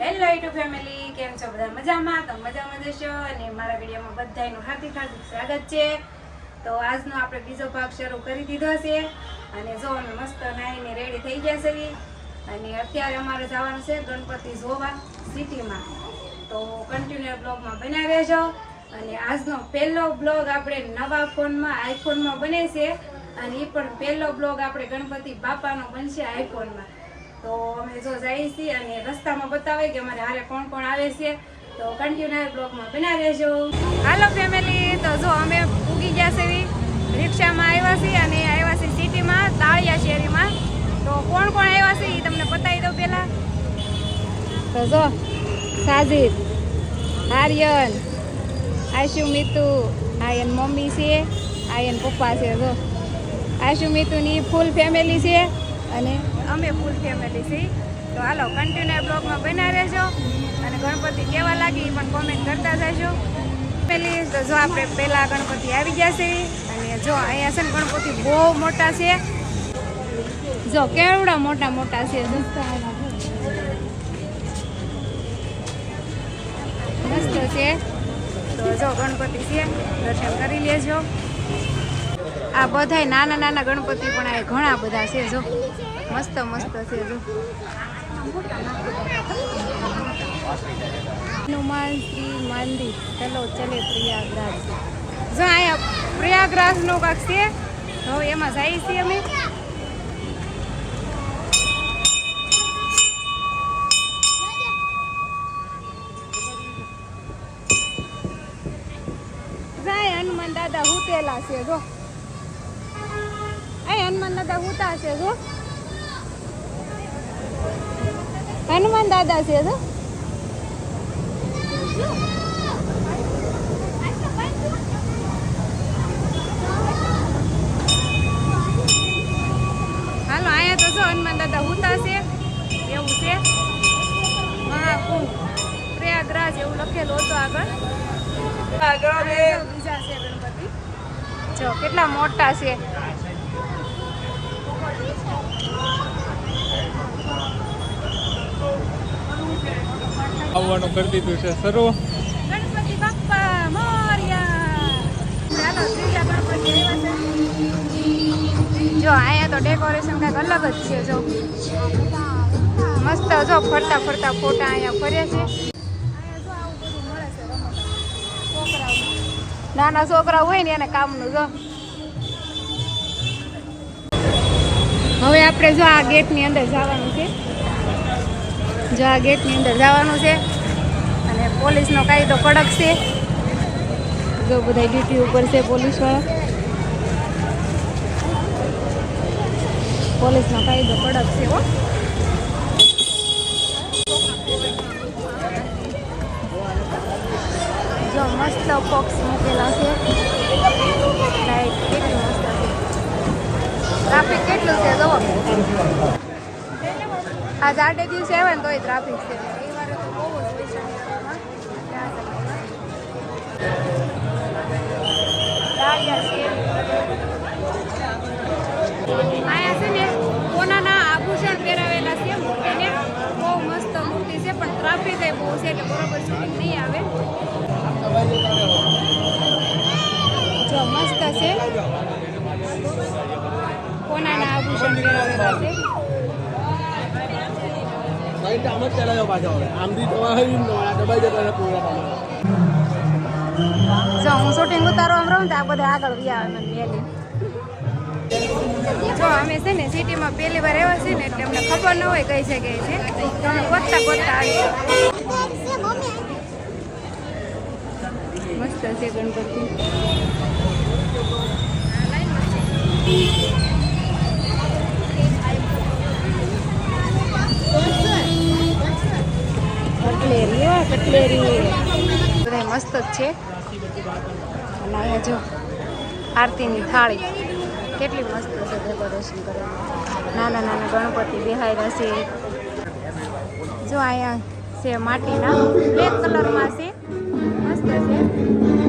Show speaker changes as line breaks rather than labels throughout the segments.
Hello YouTube family કેમ છો બધા મજામાં? તો મજામાં જશો અને મારા વિડીયોમાં બધાનું હાર્દિક હાર્દિક સ્વાગત છે. તો આજનો આપણે બીજો ભાગ શરૂ કરી દીધો છે. અને જો અમે મસ્ત નાહીને રેડી થઈ ગયા છે અને અત્યારે અમારે જવાનું છે ગણપતિ જોવા સિટીમાં. તો કન્ટિન્યુ બ્લોગમાં બના રહેજો અને આજનો પહેલો બ્લોગ આપણે નવા ફોનમાં આઈફોનમાં બને છે. અને એ પણ પહેલો બ્લોગ આપણે ગણપતિ બાપાનો બનશે આઈફોનમાં તો અમે જો જઈએ છીએ અને રસ્તામાં બતાવે કે અમારે હારે કોણ કોણ આવે છે, તો કન્ટિન્યુ બ્લોગમાં બના રહેજો. હાલો ફેમિલી તો જો અમે ઉગી ગયા છે રિક્ષામાં આવ્યા છીએ અને આવ્યા છીએ સિટીમાં, તાળિયા શેરીમાં. તો કોણ કોણ આવ્યા છે એ તમને બતાવી દઉં પહેલાં. તો જો, સાજિદ, આર્યન, આશુ મિતુ આ એન મમ્મી છે આ એન પપ્પા છે, જો. આશુ મિતુની ફૂલ ફેમિલી છે અને અમે ફૂલ ફેમિલી છીએ. તો હાલો કન્ટિન્યુ બ્લોગમાં બના રહેજો. અને ગણપતિ કેવા લાગી એ પણ કોમેન્ટ કરતા જજો. ફેમિલી તો જો આપણે પહેલાં ગણપતિ આવી ગયા છે અને જો અહીંયા છે ને ગણપતિ બહુ મોટા છે. જો કેવડા મોટા મોટા છે. મસ્ત છે. તો જો ગણપતિ છે, દર્શન કરી લેજો. આ બધાય નાના નાના ગણપતિ પણ આ ઘણા બધા છે, જો. મસ્ત મસ્ત છે હનુમાન શ્રી મંદિર. ચલો, ચલે પ્રયાગરાજ. જો અહીંયા પ્રયાગરાજ નો કાંક છે, હવે એમાં જઈએ છીએ અમે. જાય હનુમાન દાદા હુતેલા છે, જો. એ હનુમાન દાદા હુતા છે, જો. હનુમાન દાદા છે જો હાલો અહીંયા તો જો હનુમાન દાદા હુતા છે એવું છે. મહાકુંભ પ્રયાગરાજ એવું લખેલું હતું આગળ. બીજા છે ગણપતિ. જો કેટલા મોટા છે.
આવવાનું કરી દીધું છે શરૂ.
ગણપતિ બાપ્પા, મોર્યા. જો, અહીંયા તો ડેકોરેશન કંઈક અલગ જ છે, જો. મસ્ત, જો, ફરતા ફરતા ફોટા અહીંયા ફરે છે. નાના છોકરા હોય ને એને કામનું, જો. હવે આપણે જો આ ગેટની અંદર જવાનું છે. જો આ ગેટની અંદર જવાનું છે. અને પોલીસનો કાયદો કડક છે. જો બધા ડ્યુટી ઉપર છે પોલીસવાળા. પોલીસનો કાયદો કડક છે હો. જો મસ્ત બોક્સ મૂકેલા છે. ટ્રાફિક કેટલું છે. જો આજ આઠે દિવસે આવે ને તોય ટ્રાફિક છે. રવિવારે તો બહુ જ શનિવારમાં. ત્યાં છે ને કોનાના આભૂષણ પહેરાવેલા છે મૂર્તિને. બહુ મસ્ત મૂર્તિ છે, પણ ટ્રાફિક બહુ છે એટલે બરોબર શૂટિંગ નહીં આવે. જો મસ્ત છે. કોનાના આભૂષણ પહેરાવેલા છે.
સાઈડ આમ જ ચલાવ્યો પાછો હવે. આમથી થવા હોય દબાઈ જતા હતા પૂરા
જો, હું શૂટિંગ ઉતારવા રહું ને આ બધા આગળ વી આવે મને મેલી જો, અમે છે ને સિટીમાં પહેલી વાર આવ્યા છીએ ને એટલે અમને ખબર ન હોય કઈ જગ્યાએ છે. તો અમે ગોતતા ગોતતા આવી મસ્ત છે ગણપતિ. કટલેરી બધા મસ્ત જ છે. અને અહીંયા જો આરતીની થાળી. કેટલી મસ્ત છે ડેકોરેશન કરેલું નાના નાના ગણપતિ બિહાર્યા છે. જો અહીંયા છે માટીના. બ્લેક કલરમાં છે. મસ્ત છે.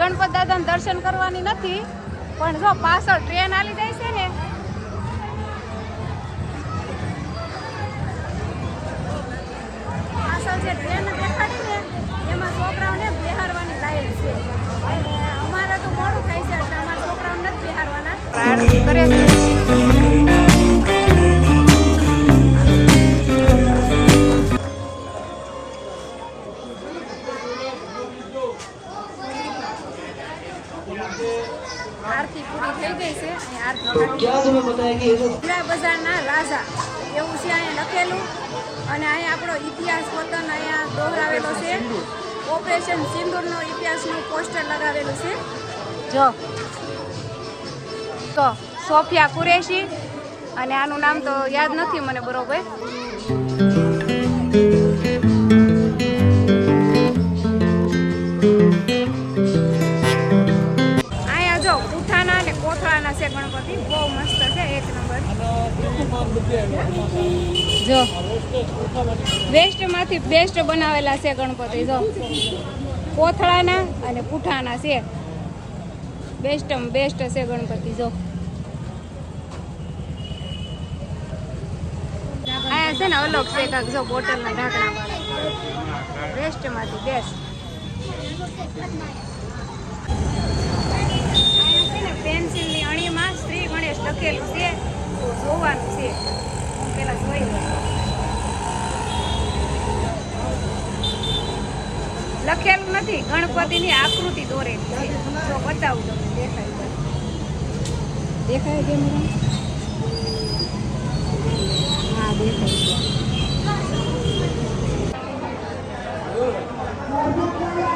ગણપત દાદાને દર્શન કરવાની નથી, પણ જો પાછળ ટ્રેન આવી જાય છે ને, પાછળ જે ટ્રેન દેખાડી ને, એમાં છોકરાઓને બેહારવાની લાઈન છે. અને અમારે તો મોડું થાય છે, એટલે છોકરાઓને નથી બેહારવાના કરે છે અને અહીંયા આપણો ઇતિહાસ વતન અહીંયા દોહરાવેલો છે. ઓપરેશન સિંદૂરનો ઇતિહાસનું પોસ્ટર લગાવેલું છે. જો. તો સોફિયા કુરેશી અને આનું નામ તો યાદ નથી મને બરોબર. અહીંયા જો ઉઠાના અને કોથળાના છે ગણપતિ. બહુ મસ્ત છે એક નંબર. જો. વેસ્ટમાંથી બેસ્ટ બનાવેલા છે ગણપતિ, જો. કોથળાના અને પૂઠાના છે. બેસ્ટ બેસ્ટ છે ગણપતિ, જો. આયા છે ને અલગ છે કાંક, જો, બોટલના ઢાંકણા વાળા વેસ્ટમાંથી બેસ્ટ અહીંયા છે ને પેન્સિલની અણીમાં શ્રી ગણેશ લખેલું છે તો જોવાનું છે પેલા જોઈ લો લખેલું નથી ગણપતિની આકૃતિ દોરેલી છે. જો બતાવું તમને દેખાય. દેખાય કેમેરા હા દેખાય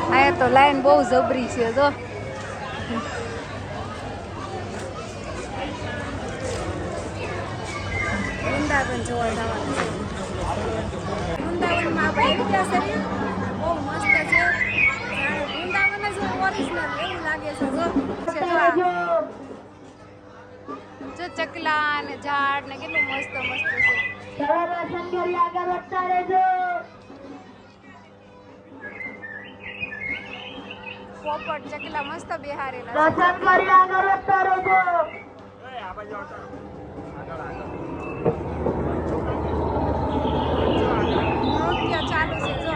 અહીંયા તો લાઈન બહુ જબરી છે જો. વૃંદાવન જોવા જવાનું વૃંદાવનમાં આપણે છે ને, બહુ મસ્ત છે જાણે વૃંદાવન જ ચકલા ને ઝાડ ને કેટલું મસ્ત મસ્ત છે. પોપટ ચકલા મસ્ત બેહારેલા નૃત્ય ચાલુ છે જો.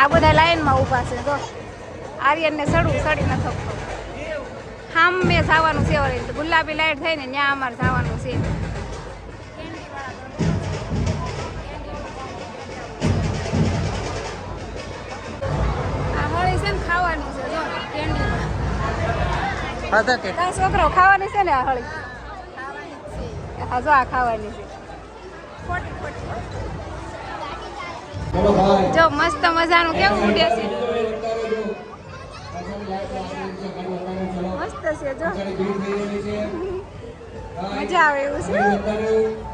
આ બધા લાઈનમાં ઊભા છે તો આર્યનને સડવું સડી ન શકતો મેં જવાનું છે ઓરેન્જ ગુલાબી લાઈટ થઈ ને ત્યાં અમારે જવાનું છે. આ હળી છે ને ખાવાની છે જો છોકરો ખાવાની છે ને આ હળી? હા જો આ ખાવાની છે. જો મસ્ત મજાનું કેવું ઉડે છે? મસ્ત છે જો. મજા આવે એવું છે?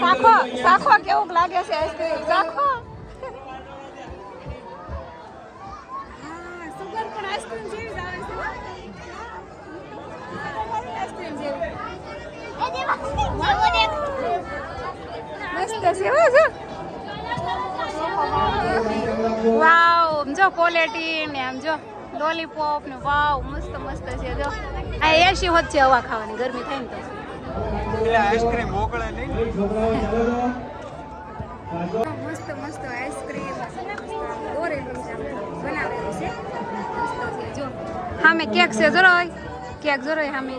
સાખો સાખો કેવું લાગે છે આઈસ્ક્રીમ સાખો? સુગર પણ આઈસ્ક્રીમ જેવી જ આવે છે આઈસ્ક્રીમ જેવી. મસ્ત છે હો જો. વાવ જો ક્વોલિટી ને આમ જો લોલીપોપ ને વાવ મસ્ત મસ્ત છે જો. આ એસી હોત છે હવા ખાવાની ગરમી થાય ને તો.
આઈસ્ક્રીમ મોકળે નહીં.
મસ્ત મસ્ત આઈસ્ક્રીમ. બનાવેલું છે. મસ્ત જો. સામે કેક છે જરાય કેક જરાય સામે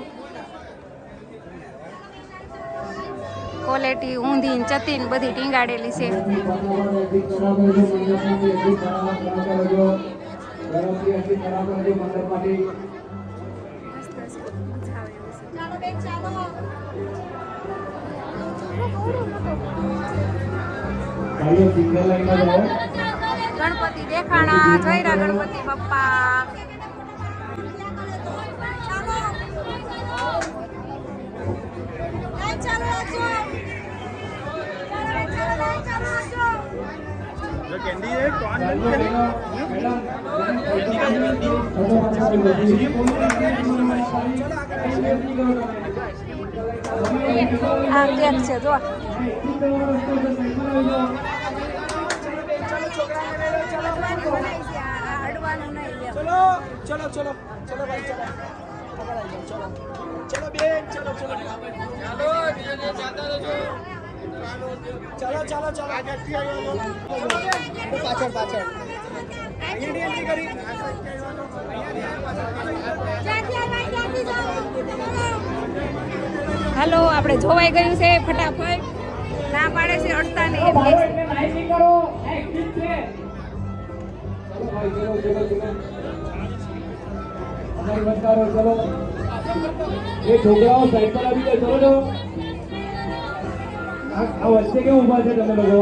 ક્વોલિટી ઊંધી ને ચતી ને બધી ટીંગાડેલી છે. ગણપતિ દેખાણા જયરા ગણપતિ બાપ્પા
જો કેન્ડી છે કોણ
ગાડીઓ
નથી
મેડમ
આ કેક છે જો
ચલો ચલો ચલો ચલો ભાઈ ચલો ચલો બેન ચલો ચલો ચાલો ચાલો ચાલો પાછળ પાછળ.
હાલો, આપણે જોવાઈ ગયું છે ફટાફટ. ના પાડે છે અડતા નહીં
એ છોકરાઓ સાયકલ આવી જાય ચલો આ વચ્ચે કેમ ઊભા છે તમે લોકો?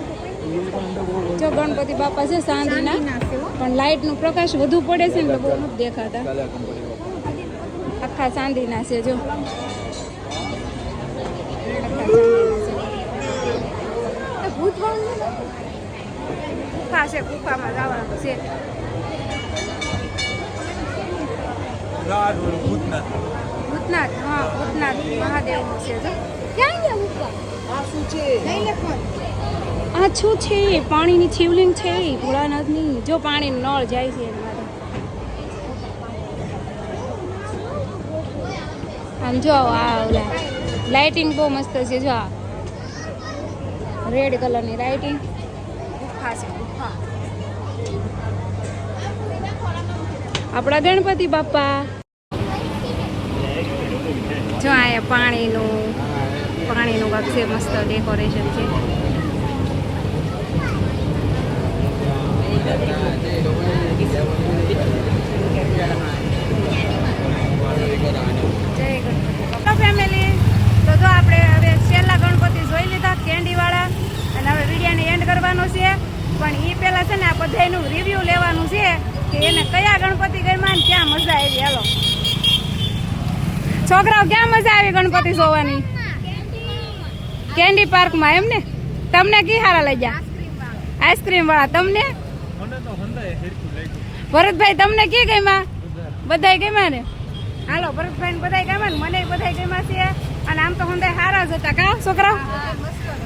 જો ગણપતિ બાપા છે સાંજના પણ લાઇટ નો પ્રકાશ વધુ પડે છે ને એટલે બહુ નથી દેખાતા. આખા ચાંદીના છે જો. ગુફા છે ગુફામાં જવાનું છે
ભૂતનાથ
હા ભૂતનાથ મહાદેવનું છે ક્યાં ગયા ગુફા
આ શું છે?
આ શું છે પાણીની શિવલિંગ છે ભોળાનાથની જો પાણી નળ જાય છે આમ જો આ ઓલા લાઇટિંગ બહુ મસ્ત છે જો આ. રેડ કલરની લાઇટિંગ આપણા ગણપતિ બાપા. જો અહીંયા પાણીનું પાણીનું કાંક છે મસ્ત ડેકોરેશન છે જય ગણપતિ ફેમિલી તો જો આપણે હવે છેલ્લા ગણપતિ જોઈ લીધા કેન્ડીવાળા અને હવે વિડીયોને એન્ડ કરવાનો છે. પણ એ પહેલાં છે ને આ બધાનું રિવ્યૂ લેવાનું છે કે એને કયા ગણપતિ ગમ્યા ને ક્યાં મજા આવી. હાલો છોકરાઓ, ક્યાં મજા આવી ગણપતિ જોવાની? કેન્ડી પાર્કમાં એમ ને? તમને કી હારા લઈ ગયા આઈસ્ક્રીમ વાળા. તમને
મને તો હંધાય હેરખું લાગ્યું
ભરતભાઈ તમને કે ગમ્યા? બધાય ગમ્યા ને? હાલો ભરતભાઈ ને બધાય ગમ્યા ને? મને બધાય ગમ્યા છે. અને આમ તો hunday સારા જ હતા. કા છોકરા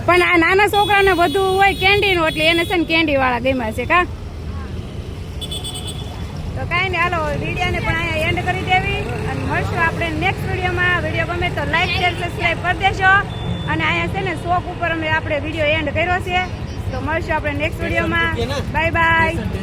પણ આ નાના છોકરાને બધું હોય કેન્ડી નું એટલે એને છે ને કેન્ડી વાળા ગમ્યા છે કા? તો કાંઈ નહીં હાલો વિડીયોને પણ અહીંયા એન્ડ કરી દેવી. અને મળશું આપણે નેક્સ્ટ વિડીયોમાં. વીડિયો ગમે તો લાઈક શેર સબસ્ક્રાઈબ કરી દેશો અને અહીંયા છે ને શોખ ઉપર અમે આપણે વીડિયો એન્ડ કર્યો છે. તો મળશું આપણે નેક્સ્ટ વિડીયોમાં. Bye bye